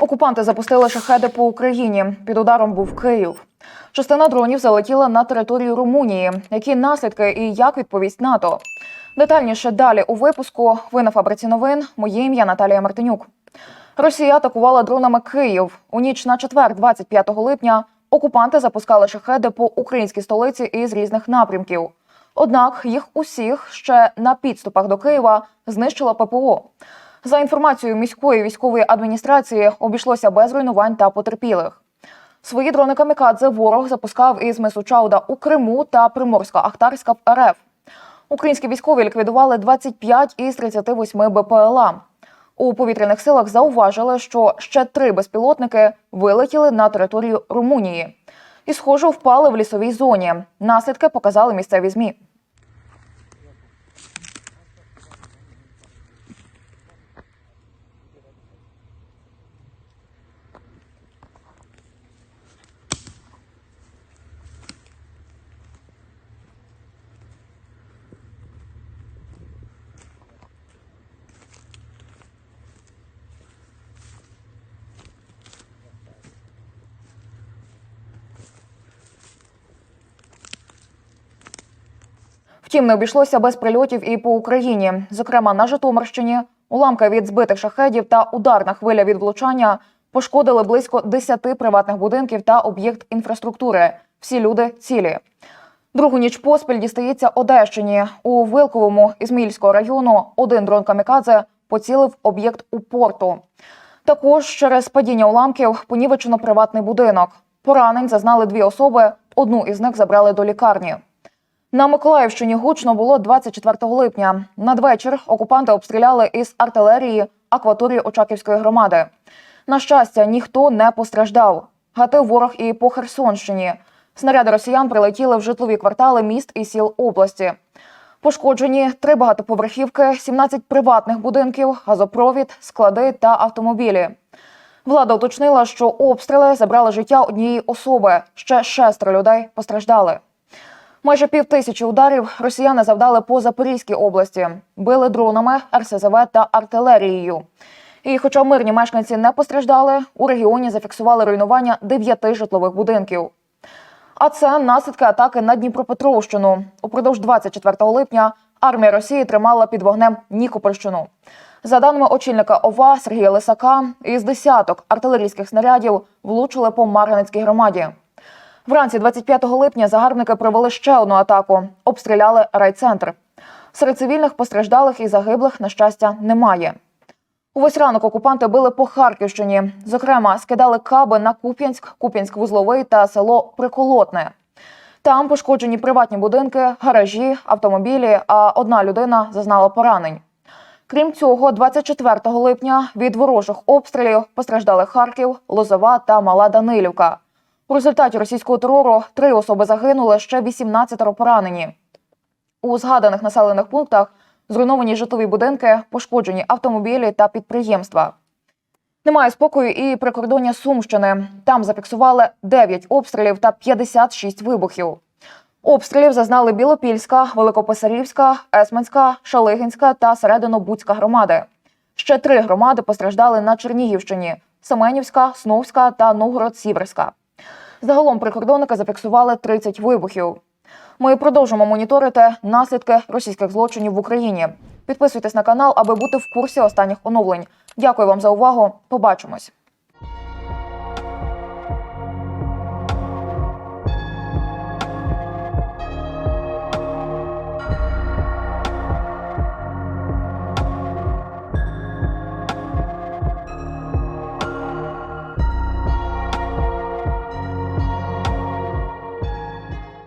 Окупанти запустили шахеди по Україні. Під ударом був Київ. Частина дронів залетіла на територію Румунії. Які наслідки і як відповість НАТО? Детальніше далі у випуску. Ви на фабриці новин. Моє ім'я Наталія Мартинюк. Росія атакувала дронами Київ. У ніч на четвер, 25 липня, окупанти запускали шахеди по українській столиці із різних напрямків. Однак їх усіх ще на підступах до Києва знищила ППО. За інформацією міської військової адміністрації, обійшлося без руйнувань та потерпілих. Свої дрони камікадзе ворог запускав із мису Чауда у Криму та Приморсько-Ахтарська в РФ. Українські військові ліквідували 25 із 38 БПЛА. У повітряних силах зауважили, що ще три безпілотники вилетіли на територію Румунії і, схоже, впали в лісовій зоні. Наслідки показали місцеві змі. Втім, не обійшлося без прильотів і по Україні. Зокрема, на Житомирщині уламки від збитих шахедів та ударна хвиля від влучання пошкодили близько 10 приватних будинків та об'єкт інфраструктури. Всі люди цілі. Другу ніч поспіль дістається Одещині. У Вилковому Ізмаїльського району один дрон камікадзе поцілив об'єкт у порту. Також через падіння уламків понівечено приватний будинок. Поранень зазнали дві особи. Одну із них забрали до лікарні. На Миколаївщині гучно було 24 липня. Надвечір окупанти обстріляли із артилерії акваторію Очаківської громади. На щастя, ніхто не постраждав. Гатив ворог і по Херсонщині. Снаряди росіян прилетіли в житлові квартали міст і сіл області. Пошкоджені три багатоповерхівки, 17 приватних будинків, газопровід, склади та автомобілі. Влада уточнила, що обстріли забрали життя однієї особи. Ще шестеро людей постраждали. Майже пів тисячі ударів росіяни завдали по Запорізькій області, били дронами, РСЗВ та артилерією. І, хоча мирні мешканці не постраждали, у регіоні зафіксували руйнування дев'яти житлових будинків. А це наслідки атаки на Дніпропетровщину. Упродовж 24 липня армія Росії тримала під вогнем Нікопольщину. За даними очільника ОВА Сергія Лисака, із десяток артилерійських снарядів влучили по Марганецькій громаді. Вранці 25 липня загарбники провели ще одну атаку. Обстріляли райцентр. Серед цивільних постраждалих і загиблих, на щастя, немає. Увесь ранок окупанти били по Харківщині. Зокрема, скидали каби на Куп'янськ, Куп'янськ-Вузловий та село Приколотне. Там пошкоджені приватні будинки, гаражі, автомобілі, а одна людина зазнала поранень. Крім цього, 24 липня від ворожих обстрілів постраждали Харків, Лозова та Мала Данилівка. У результаті російського терору три особи загинули, ще 18 поранені. У згаданих населених пунктах зруйновані житлові будинки, пошкоджені автомобілі та підприємства. Немає спокою і прикордоння Сумщини. Там зафіксували 9 обстрілів та 56 вибухів. Обстрілів зазнали Білопільська, Великописарівська, Есменська, Шалигинська та Серединобудська громади. Ще три громади постраждали на Чернігівщині: Семенівська, Сновська та Новгород-Сіверська. Загалом прикордонники зафіксували 30 вибухів. Ми продовжимо моніторити наслідки російських злочинів в Україні. Підписуйтесь на канал, аби бути в курсі останніх оновлень. Дякую вам за увагу. Побачимось.